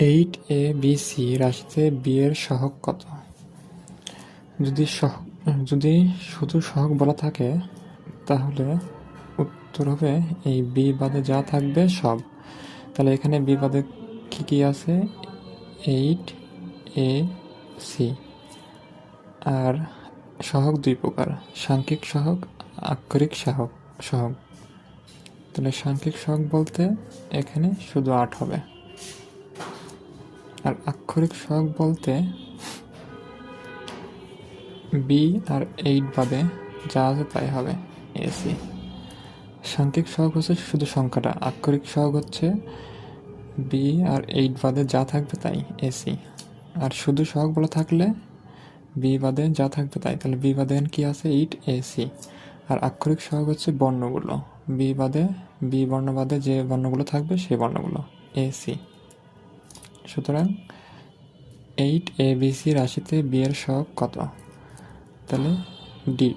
Eight A B C রাশিতে B এর সহগ কত? যদি সহ যদি শুধু সহগ বলা থাকে, তাহলে উত্তর হবে এই বি বাদে যা থাকবে সব। তাহলে এখানে বি বাদে কী কী আছে? Eight A C. আর সহগ দুই প্রকার, সাংখ্যিক সহগ, আক্ষরিক সহগ সহগ। তাহলে সাংখ্যিক সহগ বলতে এখানে শুধু আট হবে। আর আক্ষরিক সহগ বলতে বি আর এইট বাদে যা আছে তাই হবে এসি সাংখ্যিক সহগ হচ্ছে শুধু সংখ্যাটা, আক্ষরিক সহগ হচ্ছে বি আর এইট বাদে যা থাকবে তাই এসি আর শুধু সহগ বলা থাকলে বি বাদে যা থাকবে তাই, তাহলে বি বাদে কি আছে? এইট এসি আর আক্ষরিক সহগ হচ্ছে বর্ণগুলো, বি বাদে বি বর্ণ বাদে যে বর্ণগুলো থাকবে সেই বর্ণগুলো এসি সুতরাং এইট এ বি সি রাশিতে বিয়ের সহগ কত? তাহলে ডি